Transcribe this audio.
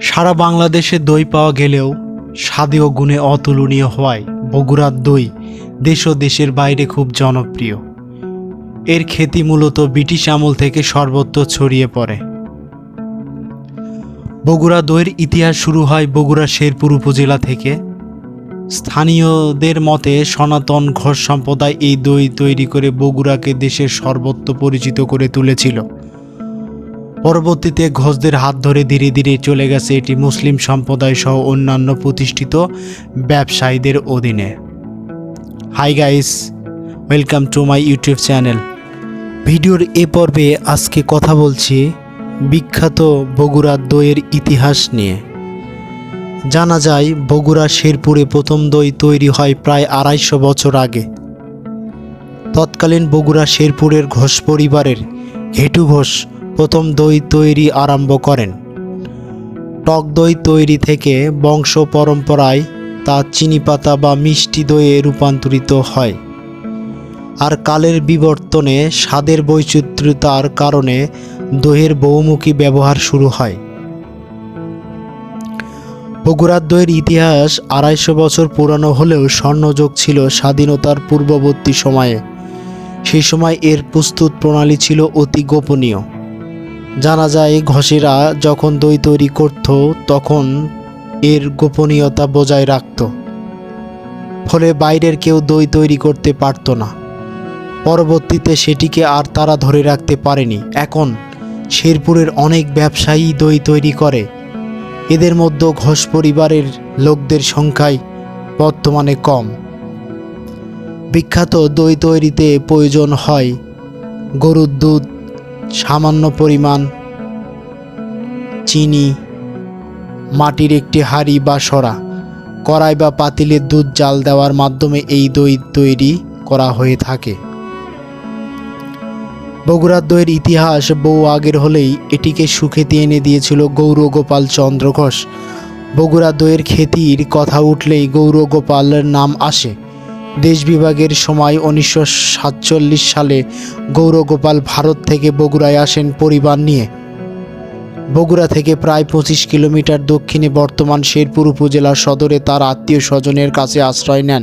সারা বাংলাদেশে দই পাওয়া গেলেও স্বাদে ও গুণে অতুলনীয় হওয়ায় বগুড়ার দই দেশ ও দেশের বাইরে খুব জনপ্রিয়। এর খ্যাতি মূলত ব্রিটিশ আমল থেকে সর্বত্র ছড়িয়ে পড়ে। বগুড়া দইয়ের ইতিহাস শুরু হয় বগুড়া শেরপুর উপজেলা থেকে। স্থানীয়দের মতে সনাতন ঘোষ সম্প্রদায় এই দই তৈরি করে বগুড়াকে দেশের সর্বত্র পরিচিত করে তুলেছিল। পরবর্তীতে ঘোষদের হাত ধরে ধীরে ধীরে চলে গেছে এটি মুসলিম সম্প্রদায় সহ অন্যান্য প্রতিষ্ঠিত ব্যবসায়ীদের অধীনে। Hi guys welcome to my YouTube channel ভিডিওর এ পর্বে আজকে কথা বলছি বিখ্যাত বগুড়া দইয়ের ইতিহাস নিয়ে। জানা যায়, বগুড়া শেরপুরে প্রথম দই তৈরি হয় প্রায় আড়াইশো বছর আগে। তৎকালীন বগুড়া শেরপুরের ঘোষ পরিবারের হেটু ঘোষ প্রথম দই তৈরি আরম্ভ করেন। টক দই তৈরি থেকে বংশ পরম্পরায় তা চিনি পাতা বা মিষ্টি দইয়ে রূপান্তরিত হয়। আর কালের বিবর্তনে স্বাদের বৈচিত্র্যতার কারণে দইয়ের বহুমুখী ব্যবহার শুরু হয়। বগুড়ার দইয়ের ইতিহাস আড়াইশো বছর পুরানো হলেও স্বর্ণযোগ ছিল স্বাধীনতার পূর্ববর্তী সময়ে। সেই সময় এর প্রস্তুত প্রণালী ছিল অতি গোপনীয়। জানা যায় ঘষেরা যখন দই তৈরি করত, তখন এর গোপনীয়তা বজায় রাখত। ফলে বাইরের কেউ দই তৈরি করতে পারত না। পরবর্তীতে সেটিকে আর তারা ধরে রাখতে পারেনি। এখন শেরপুরের অনেক ব্যবসায়ী দই তৈরি করে। এদের মধ্যে ঘোষ পরিবারের লোকদের সংখ্যাই বর্তমানে কম। বিখ্যাত দই তৈরিতে প্রয়োজন হয় গরুর দুধ সামান্য পরিমাণ চিনি, মাটির একটি হাঁড়ি বা সরা, কড়াই বা পাতিলের দুধ জাল দেওয়ার মাধ্যমে এই দই তৈরি করা হয়ে থাকে। বগুড়ার দইয়ের ইতিহাস বহু আগের হলেই এটিকে সুখ্যাতি এনে দিয়েছিল গৌরগোপাল চন্দ্র ঘোষ। বগুড়া দইয়ের খ্যাতির কথা উঠলেই গৌরগোপালের নাম আসে। দেশ বিভাগের সময় উনিশশো সাতচল্লিশ সালে গৌরগোপাল ভারত থেকে বগুড়ায় আসেন পরিবার নিয়ে। বগুড়া থেকে প্রায় পঁচিশ কিলোমিটার দক্ষিণে বর্তমান শেরপুর উপজেলার সদরে তার আত্মীয় স্বজনের কাছে আশ্রয় নেন।